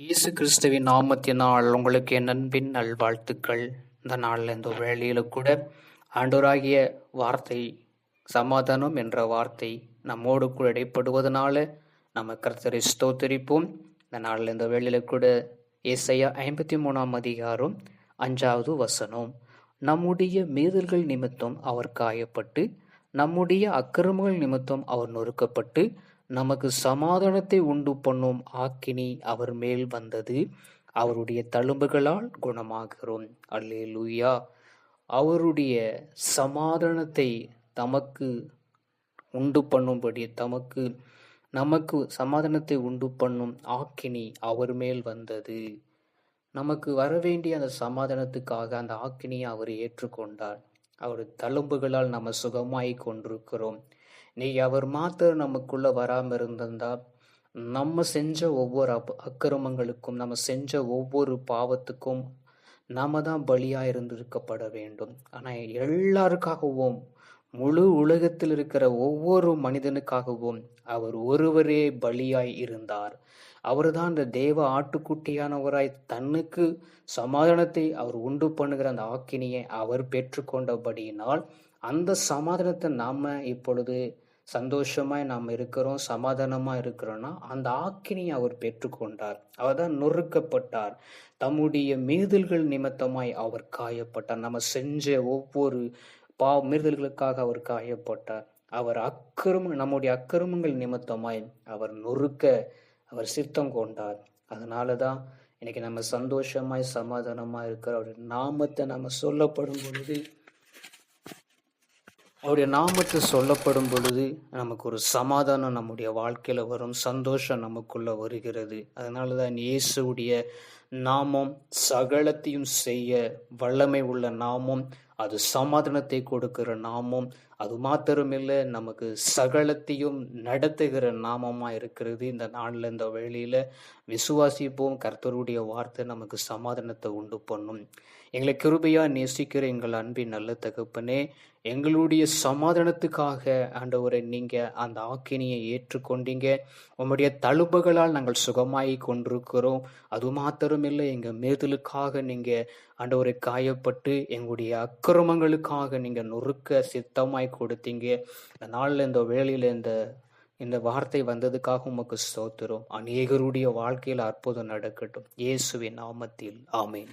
இயேசு கிறிஸ்துவின் நாமத்தினால் உங்களுக்கு என் அன்பின் நல்வாழ்த்துக்கள். இந்த நாளில் இந்த வேளையில் கூட ஆண்டோராகிய வார்த்தை சமாதானம் என்ற வார்த்தை நம்மோடு கூட இடைப்படுவதனால நம்ம கர்த்தரை ஸ்தோத்தரிப்போம். இந்த நாளில் இந்த வேளையில் கூட இசையா ஐம்பத்தி மூணாம் அதிகாரம் அஞ்சாவது வசனம். நம்முடைய மீறல்கள் நிமித்தம் அவர் காயப்பட்டு நம்முடைய அக்கிரமங்கள் நிமித்தம் அவர் நொறுக்கப்பட்டு நமக்கு சமாதானத்தை உண்டு பண்ணும் ஆக்கினி அவர் மேல் வந்தது அவருடைய தழும்புகளால் குணமாகிறோம். அல்லே லூயா அவருடைய சமாதானத்தை தமக்கு உண்டு பண்ணும்படி தமக்கு நமக்கு சமாதானத்தை உண்டு பண்ணும் ஆக்கினி அவர் மேல் வந்தது. நமக்கு வர வேண்டிய அந்த சமாதானத்துக்காக அந்த ஆக்கினியை அவர் ஏற்றுக்கொண்டார். அவர் தழும்புகளால் நம்ம சுகமாய் கொண்டிருக்கிறோம். நீ அவர் மாத்திரம் நமக்குள்ள வராமல் இருந்திருந்தா நம்ம செஞ்ச ஒவ்வொரு அப் அக்கிரமங்களுக்கும் நம்ம செஞ்ச ஒவ்வொரு பாவத்துக்கும் நாம தான் பலியா இருந்திருக்கப்பட வேண்டும். ஆனால் எல்லாருக்காகவும் முழு உலகத்தில் இருக்கிற ஒவ்வொரு மனிதனுக்காகவும் அவர் ஒருவரே பலியாய் இருந்தார். அவர்தான் அந்த தேவ ஆட்டுக்குட்டியானவராய் தன்னுக்கு சமாதானத்தை அவர் உண்டு பண்ணுகிற அந்த ஆக்கினியை அவர் பெற்றுக்கொண்டபடியினால் அந்த சமாதானத்தை நாம இப்பொழுது சந்தோஷமாய் நாம் இருக்கிறோம் சமாதானமாக இருக்கிறோன்னா அந்த ஆக்கினியை அவர் பெற்றுக்கொண்டார். அவர் தான் நொறுக்கப்பட்டார். தம்முடைய மீதல்கள் நிமித்தமாய் அவர் காயப்பட்டார். நம்ம செஞ்ச ஒவ்வொரு பா மீறுதல்களுக்காக அவர் காயப்பட்டார். அவர் அக்கிரம நம்முடைய அக்கிரமங்கள் நிமித்தமாய் அவர் நொறுக்க அவர் சித்தம் கொண்டார். அதனால தான் இன்னைக்கு நம்ம சந்தோஷமாய் சமாதானமாக இருக்கிற அவருடைய நாமத்தை நம்ம சொல்லப்படும் பொழுது அவருடைய நாமத்தை சொல்லப்படும் பொழுது நமக்கு ஒரு சமாதானம் நம்முடைய வாழ்க்கையில் வரும் சந்தோஷம் நமக்குள்ளே வருகிறது. அதனால தான் இயேசுடைய நாமம் சகலத்தையும் செய்ய வல்லமை உள்ள நாமம் அது சமாதானத்தை கொடுக்கிற நாமம். அது மாத்திரமில்லை நமக்கு சகலத்தையும் நடத்துகிற நாமமாக இருக்கிறது. இந்த நாளில் இந்த வேளையில் விசுவாசிப்போம் கர்த்தருடைய வார்த்தை நமக்கு சமாதானத்தை உண்டு பண்ணும். எங்களை கிருபையாக நேசிக்கிற எங்கள் அன்பின் நல்ல தகப்பனே எங்களுடைய சமாதானத்துக்காக ஆண்டவரை நீங்கள் அந்த ஆக்கினியை ஏற்றுக்கொண்டீங்க. உங்களுடைய தழும்புகளால் நாங்கள் சுகமாகி கொண்டிருக்கிறோம். அது மாத்திரம் மாத்திரமில்லை. எங்கள் மேதலுக்காக நீங்கள் ஆண்டவரை காயப்பட்டு எங்களுடைய அக்கிரமங்களுக்காக நீங்கள் நொறுக்க சித்தமாய் கொடுத்தீங்க. இந்த நாளில் இந்த வேலையில் இந்த இந்த வார்த்தை வந்ததுக்காக உமக்கு சோத்துறோம் அநேகருடைய வாழ்க்கையில் அற்புதம் நடக்கட்டும். இயேசுவின் நாமத்தில். ஆமேன்.